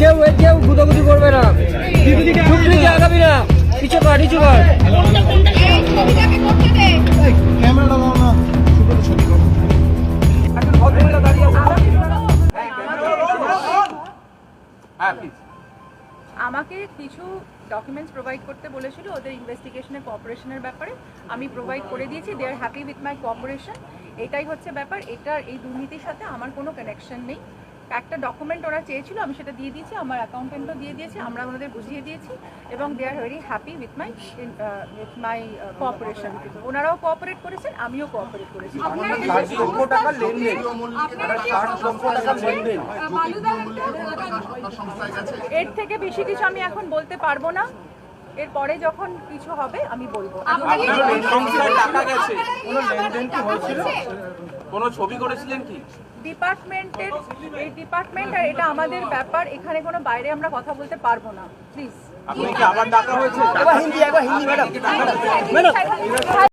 কেউ কেউ গুদাগুদি করবে না। আগাবি পিছু আমাকে কিছু ডকুমেন্টস প্রোভাইড করতে বলেছিল ওদের ইনভেস্টিগেশনের কোঅপারেশনের ব্যাপারে। আমি প্রোভাইড করে দিয়েছি they are happy with my cooperation এটাই হচ্ছে ব্যাপার। এটার এই দুর্নীতির সাথে আমার কোনো কানেকশন নেই। একটা ডকুমেন্ট ওরা চেয়েছিল আমি সেটা দিয়ে দিয়েছি আমার অ্যাকাউন্টেন্টও দিয়ে দিয়েছি আমরা ওনাদের বুঝিয়ে দিয়েছি এবং they are very happy with my with my cooperation ওনারাও কোঅপারেট করেছেন আমিও কোঅপারেট করেছি। এর থেকে বেশি কিছু আমি এখন বলতে পারব না। এরপরে যখন কিছু হবে আমি বলব। কোনো ছবি করেছিলেন কি? ডিপার্টমেন্টের এই ডিপার্টমেন্ট আর এটা আমাদের ব্যাপার এখানে কোনো বাইরে আমরা কথা বলতে পারব না প্লিজ আপনি কি আবার ডাকা হয়েছে? হিন্দি একবার হিন্দি ম্যাডাম। ম্যাডাম।